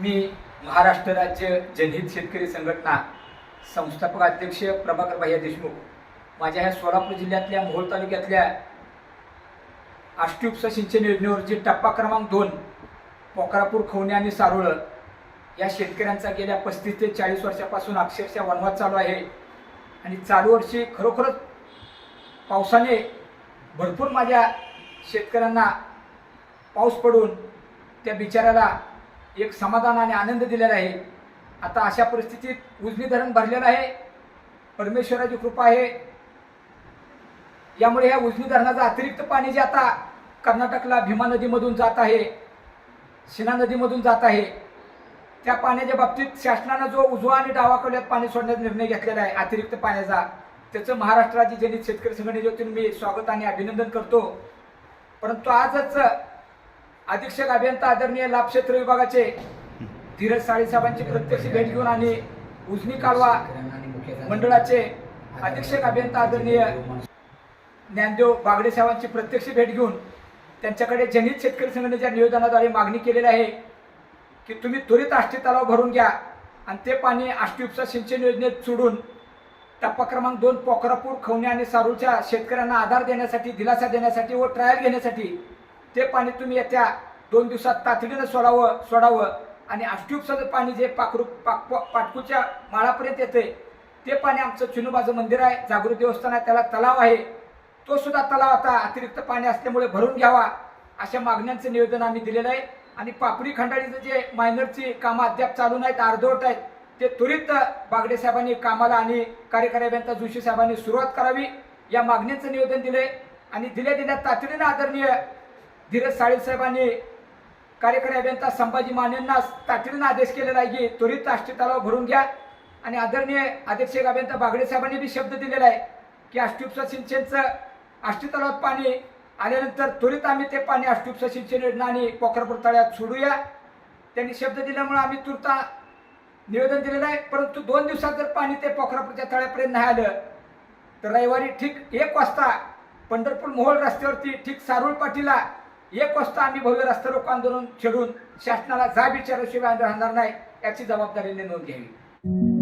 मी महाराष्ट्र राज्य जनहित शेतकरी संघटना संस्थापक अध्यक्ष प्रभाकर भैया देशमुख माझ्या ह्या सोलापूर जिल्ह्यातल्या मोहोळ तालुक्यातल्या आष्टुपसा सिंचन योजनेवर जी टप्पा क्रमांक दोन पोखरापूर खवणे आणि सारोळ या शेतकऱ्यांचा गेल्या पस्तीस ते चाळीस वर्षापासून अक्षरशः वनवाद चालू आहे. आणि चालू वर्षी खरोखरच पावसाने भरपूर माझ्या शेतकऱ्यांना पाऊस पडून त्या बिचाऱ्याला एक समाधान आणि आनंद दिलेला आहे. आता अशा परिस्थितीत उजनी धरण भरलेलं आहे. परमेश्वराची कृपा आहे. यामुळे ह्या उजनी धरणाचं अतिरिक्त पाणी जे आता कर्नाटकला भीमा नदीमधून जात आहे शिना नदीमधून जात आहे त्या पाण्याच्या बाबतीत शासनानं जो उजवा आणि डावा कवल्यात पाणी सोडण्याचा निर्णय घेतलेला आहे अतिरिक्त पाण्याचा त्याचं महाराष्ट्राची जनित शेतकरी संघटनेच्या मी स्वागत आणि अभिनंदन करतो. परंतु आजच अधीक्षक अभियंता आदरणीय लाभ क्षेत्र विभागाचे धीरज साळेसाहेबांची प्रत्यक्ष भेट घेऊन आणि उजनी कालवा मंडळाचे अधीक्षक अभियंता आदरणीय ज्ञानदेव बागडे साहेबांची प्रत्यक्ष भेट घेऊन त्यांच्याकडे जनित शेतकरी संघटनेच्या निवेदनाद्वारे मागणी केलेली आहे की तुम्ही त्वरित आष्टी तलाव भरून घ्या आणि ते पाणी आष्टी उपसा सिंचन योजनेत सोडून टप्पा क्रमांक दोन पोखरापूर खवणे आणि सारूच्या शेतकऱ्यांना आधार देण्यासाठी दिलासा देण्यासाठी व ट्रायल घेण्यासाठी ते पाणी तुम्ही येत्या दोन दिवसात तातडीनं सोडावं सोडावं. आणि आष्टी पाणी जे पाखरू पाक पाटकूच्या माळापर्यंत येते ते पाणी आमचं चिनुबाचं मंदिर आहे जागृत देवस्थान आहे त्याला तलाव आहे. तो सुद्धा तलाव आता अतिरिक्त पाणी असल्यामुळे भरून घ्यावा अशा मागण्यांचं निवेदन आम्ही दिलेलं आहे. आणि पापडी खंडाळीचं जे मायनरची कामं अद्याप चालू नाहीत अर्धवट आहेत ते त्वरित बागडे साहेबांनी कामाला आणि कार्यकारी अभियंता जोशी साहेबांनी सुरुवात करावी या मागण्यांचं निवेदन दिले आणि दिल्या दिल्या तातडीनं आदरणीय धीरज साळी साहेबांनी कार्यकारी अभियंता संभाजी मानेंना तातडीनं आदेश केलेला आहे की त्वरित आष्टी तलाव भरून घ्या. आणि आदरणीय अधीक्षक अभियंता बागडे साहेबांनी बी शब्द दिलेला आहे की आष्टी उपसा सिंचनचं आष्टी तलावात पाणी आल्यानंतर त्वरित आम्ही ते पाणी आष्टी उपसा सिंचन योजना आणि पोखरापूर तळ्यात सोडूया. त्यांनी शब्द दिल्यामुळे आम्ही तुर्ता निवेदन दिलेलं आहे. परंतु दोन दिवसात जर पाणी ते पोखरापूरच्या तळ्यापर्यंत नाही आलं तर रविवारी ठीक एक वाजता पंढरपूर मोहोळ रस्त्यावरती ठीक सारुळ पाटीला एक वाजता आम्ही भव्य रस्ता रोको आंदोलन छेडून शासनाला जा विचाराशिवाय राहणार नाही याची जबाबदारीने नोंद घ्यावी.